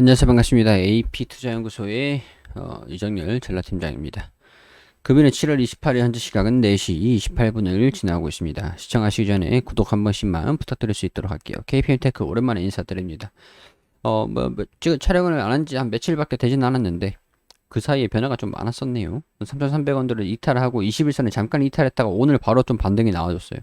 안녕하세요. 반갑습니다. AP투자연구소의 어, 이정열 전라팀장입니다. 금일은 7월 28일 현재 시각은 4시 28분을 지나고 있습니다. 시청하시기 전에 구독 한 번씩만 부탁드릴 수 있도록 할게요. KPM테크 오랜만에 인사드립니다. 어, 뭐, 뭐 지금 촬영을 안 한 지 한 며칠밖에 되진 않았는데 그 사이에 변화가 좀 많았었네요. 3,300원들을 이탈하고 21선에 잠깐 이탈했다가 오늘 바로 좀 반등이 나와줬어요.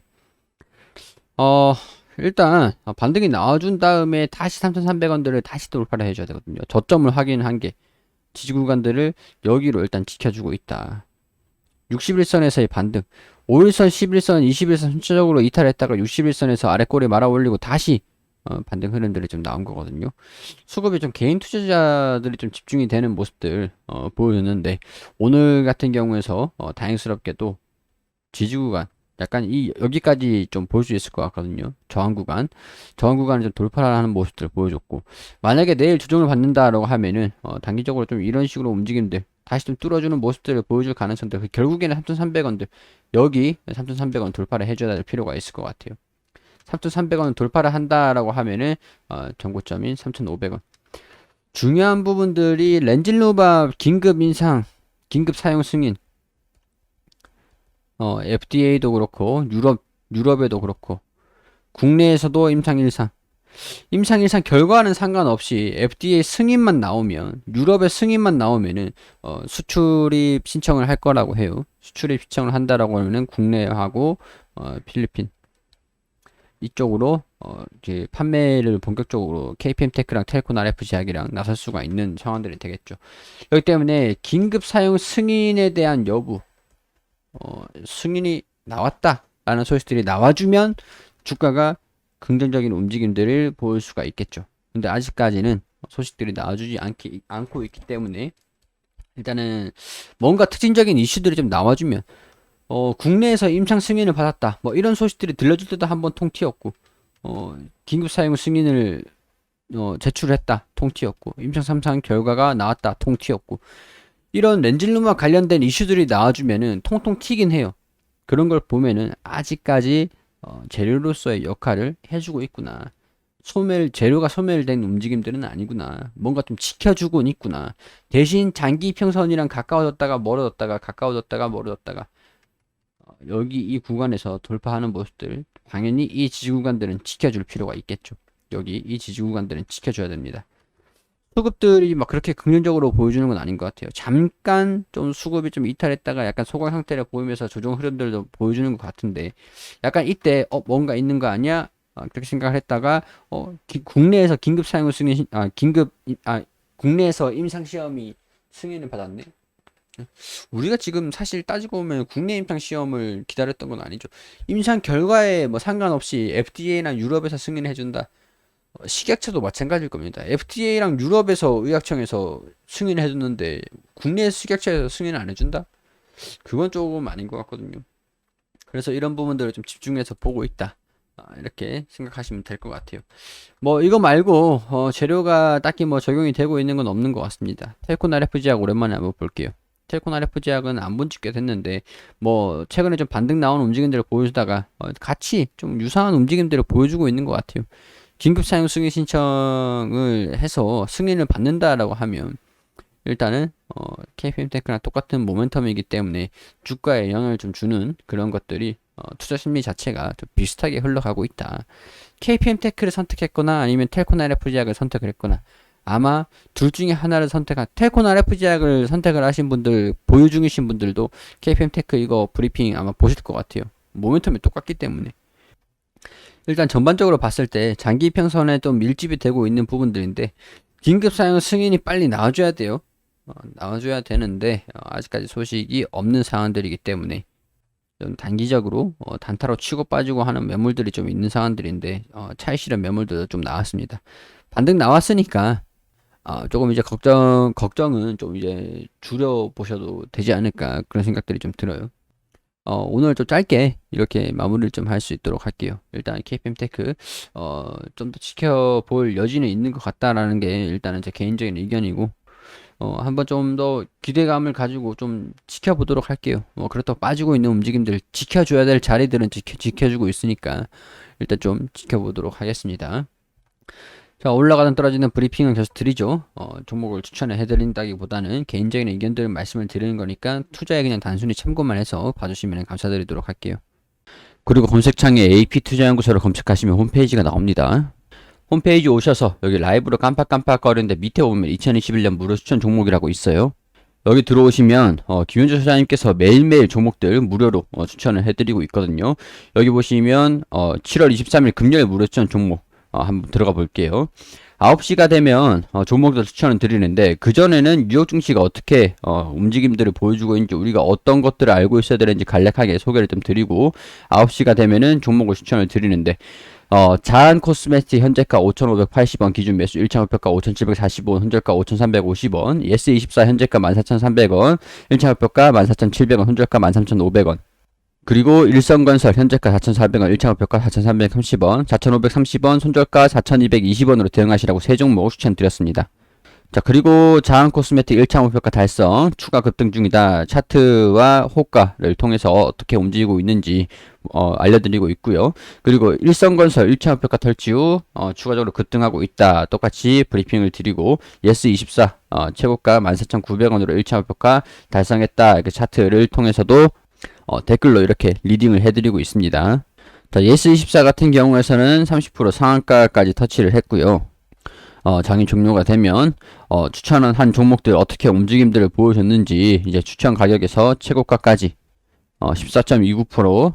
어 일단 어, 반등이 나와준 다음에 다시 3,300원들을 다시 돌파를 해줘야 되거든요. 저점을 확인한 게 지지 구간들을 여기로 일단 지켜주고 있다. 61선에서의 반등. 5일선, 11선, 21선 전체적으로 이탈했다가 61선에서 아래 꼬리 말아 올리고 다시 어, 반등 흐름들이 좀 나온 거거든요. 수급이 좀 개인 투자자들이 좀 집중이 되는 모습들 어, 보여줬는데 오늘 같은 경우에서 어, 다행스럽게도 지지 구간 약간 이 여기까지 좀 볼 수 있을 것 같거든요. 저항 구간, 저항 구간을 좀 돌파하는 모습들을 보여줬고 만약에 내일 조정을 받는다라고 하면은 어, 단기적으로 좀 이런 식으로 움직임들 다시 좀 뚫어주는 모습들을 보여줄 가능성들 그 결국에는 3,300원들 여기 3,300원 돌파를 해줘야 될 필요가 있을 것 같아요. 3,300원 돌파를 한다라고 하면은 어, 정고점인 3,500원. 중요한 부분들이 렌질로바 긴급 인상, 긴급 사용 승인 어, FDA도 그렇고 유럽 유럽에도 그렇고 국내에서도 임상 일상 임상 일상 결과는 상관없이 FDA 승인만 나오면 유럽의 승인만 나오면은 어, 수출입 신청을 할 거라고 해요. 수출입 신청을 한다라고 하면은 국내하고 어, 필리핀 이쪽으로 어, 이제 판매를 본격적으로 KPM 테크랑 텔콘 RF 제약이랑 나설 수가 있는 상황들이 되겠죠. 여기 때문에 긴급 사용 승인에 대한 여부 어, 승인이 나왔다라는 소식들이 나와주면 주가가 긍정적인 움직임들을 보일 수가 있겠죠. 근데 아직까지는 소식들이 나와주지 않기, 않고 있기 때문에 일단은 뭔가 특징적인 이슈들이 좀 나와주면 어, 국내에서 임상 승인을 받았다. 뭐 이런 소식들이 들려줄 때도 한번 통튀었고 어, 긴급 사용 승인을 어, 제출했다. 통튀었고 임상 3상 결과가 나왔다. 통튀었고 이런 렌질룸과 관련된 이슈들이 나와주면은 통통 튀긴 해요. 그런 걸 보면은 아직까지 어, 재료로서의 역할을 해주고 있구나. 소멸 재료가 소멸된 움직임들은 아니구나. 뭔가 좀 지켜주고 있구나. 대신 장기 평선이랑 가까워졌다가 멀어졌다가 가까워졌다가 멀어졌다가 어, 여기 이 구간에서 돌파하는 모습들 당연히 이 지지 구간들은 지켜줄 필요가 있겠죠. 여기 이 지지 구간들은 지켜줘야 됩니다. 수급들이 막 그렇게 긍정적으로 보여주는 건 아닌 것 같아요. 잠깐 좀 수급이 좀 이탈했다가 약간 소강 상태를 보이면서 조정 흐름들도 보여주는 것 같은데 약간 이때 어 뭔가 있는 거 아니야? 어, 그렇게 생각을 했다가 어 기, 국내에서 긴급 사용 승인 아 긴급 아 국내에서 임상 시험이 승인을 받았네. 우리가 지금 사실 따지고 보면 국내 임상 시험을 기다렸던 건 아니죠. 임상 결과에 뭐 상관없이 FDA나 유럽에서 승인해 준다. 식약처도 마찬가지일 겁니다. FDA랑 유럽에서 의약청에서 승인을 해줬는데 국내 식약처에서 승인 안 해준다? 그건 조금 아닌 것 같거든요. 그래서 이런 부분들을 좀 집중해서 보고 있다. 아, 이렇게 생각하시면 될 것 같아요. 뭐 이거 말고 어, 재료가 딱히 뭐 적용이 되고 있는 건 없는 것 같습니다. 텔콘 RF 제약 오랜만에 한번 볼게요. 텔콘 RF 제약은 안 본 지 꽤 됐는데 뭐 최근에 좀 반등 나오는 움직임들을 보여주다가 어, 같이 좀 유사한 움직임들을 보여주고 있는 것 같아요. 긴급 사용 승인 신청을 해서 승인을 받는다라고 하면 일단은 어, KPM 테크랑 똑같은 모멘텀이기 때문에 주가에 영향을 좀 주는 그런 것들이 어, 투자 심리 자체가 좀 비슷하게 흘러가고 있다. KPM 테크를 선택했거나 아니면 텔콘 RF 제약을 선택을 했거나 아마 둘 중에 하나를 선택한 텔콘 RF 제약을 선택을 하신 분들 보유 중이신 분들도 KPM 테크 이거 브리핑 아마 보실 것 같아요. 모멘텀이 똑같기 때문에. 일단 전반적으로 봤을 때 장기 평선에 좀 밀집이 되고 있는 부분들인데 긴급 사용 승인이 빨리 나와줘야 돼요. 어, 나와줘야 되는데 어, 아직까지 소식이 없는 상황들이기 때문에 좀 단기적으로 어, 단타로 치고 빠지고 하는 매물들이 좀 있는 상황들인데 어, 차익 실현 매물들도 좀 나왔습니다. 반등 나왔으니까 어, 조금 이제 걱정 걱정은 좀 이제 줄여 보셔도 되지 않을까 그런 생각들이 좀 들어요. 어, 오늘 좀 짧게 이렇게 마무리를 좀 할 수 있도록 할게요. 일단 KPM 테크 어, 좀 더 지켜볼 여지는 있는 것 같다라는 게 일단은 제 개인적인 의견이고 어, 한번 좀 더 기대감을 가지고 좀 지켜보도록 할게요. 뭐 그렇다고 빠지고 있는 움직임들 지켜줘야 될 자리들은 지켜, 지켜주고 있으니까 일단 좀 지켜보도록 하겠습니다. 자, 올라가든 떨어지는 브리핑은 계속 드리죠. 어, 종목을 추천을 해드린다기보다는 개인적인 의견들을 말씀을 드리는 거니까 투자에 그냥 단순히 참고만 해서 봐주시면 감사드리도록 할게요. 그리고 검색창에 AP투자연구소를 검색하시면 홈페이지가 나옵니다. 홈페이지 오셔서 여기 라이브로 깜빡깜빡 거리는데 밑에 보면 2021년 무료 추천 종목이라고 있어요. 여기 들어오시면 어, 김윤주 소장님께서 매일매일 종목들 무료로 어, 추천을 해드리고 있거든요. 여기 보시면 어, 7월 23일 금요일 무료 추천 종목 어, 한번 들어가 볼게요. 9시가 되면 어, 종목들 추천을 드리는데 그전에는 뉴욕 증시가 어떻게 어, 움직임들을 보여주고 있는지 우리가 어떤 것들을 알고 있어야 되는지 간략하게 소개를 좀 드리고 9시가 되면은 종목을 추천을 드리는데 어, 자한 코스메틱 현재가 5,580원 기준 매수 1차 목표가 5,745원 손절가 5,350원 예스24 현재가 14,300원 1차 목표가 14,700원 손절가 13,500원 그리고 일성건설 현재가 4,400원 1차 목표가 4,330원 4,530원 손절가 4,220원으로 대응하시라고 세 종목 추천드렸습니다. 자 그리고 자한 코스메틱 1차 목표가 달성 추가 급등 중이다. 차트와 호가를 통해서 어떻게 움직이고 있는지 어, 알려드리고 있고요. 그리고 일성건설 1차 목표가 털지 후 어, 추가적으로 급등하고 있다. 똑같이 브리핑을 드리고 예스24 어, 최고가 14,900원으로 1차 목표가 달성했다. 이렇게 차트를 통해서도 어, 댓글로 이렇게 리딩을 해드리고 있습니다. 자 예스24 같은 경우에서는 30% 상한가까지 터치를 했고요. 어, 장이 종료가 되면 어, 추천한 한 종목들 어떻게 움직임들을 보여줬는지 이제 추천 가격에서 최고가까지 어, 14.29%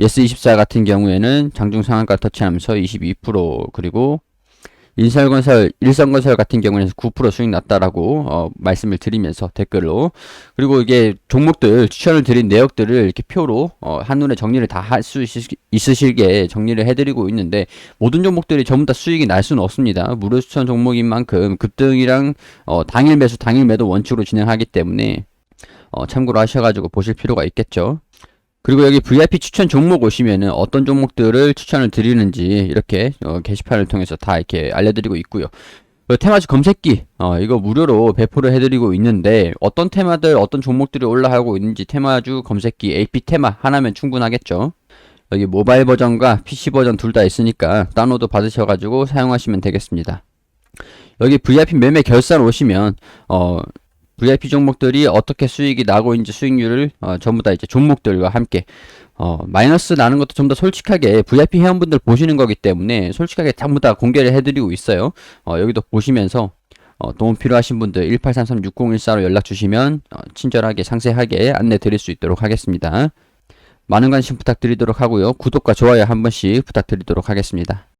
예스24 같은 경우에는 장중 상한가 터치하면서 22% 그리고 인설건설, 일성건설 같은 경우에는 9% 수익 났다라고 어, 말씀을 드리면서 댓글로 그리고 이게 종목들 추천을 드린 내역들을 이렇게 표로 어, 한눈에 정리를 다 할 수 있으시게 정리를 해드리고 있는데 모든 종목들이 전부 다 수익이 날 수는 없습니다. 무료 추천 종목인 만큼 급등이랑 어, 당일 매수, 당일 매도 원칙으로 진행하기 때문에 어, 참고로 하셔가지고 보실 필요가 있겠죠. 그리고 여기 VIP 추천 종목 오시면은 어떤 종목들을 추천을 드리는지 이렇게 어, 게시판을 통해서 다 이렇게 알려드리고 있고요. 그 테마주 검색기 어, 이거 무료로 배포를 해드리고 있는데 어떤 테마들 어떤 종목들이 올라가고 있는지 테마주 검색기 AP 테마 하나면 충분하겠죠. 여기 모바일 버전과 PC 버전 둘 다 있으니까 다운로드 받으셔가지고 사용하시면 되겠습니다. 여기 VIP 매매 결산 오시면 어 VIP 종목들이 어떻게 수익이 나고 있는지 수익률을 어, 전부 다 이제 종목들과 함께 어, 마이너스 나는 것도 좀 더 솔직하게 VIP 회원분들 보시는 거기 때문에 솔직하게 전부 다 공개를 해드리고 있어요. 어, 여기도 보시면서 어, 도움 필요하신 분들 1833-6014로 연락 주시면 어, 친절하게 상세하게 안내 드릴 수 있도록 하겠습니다. 많은 관심 부탁드리도록 하고요. 구독과 좋아요 한 번씩 부탁드리도록 하겠습니다.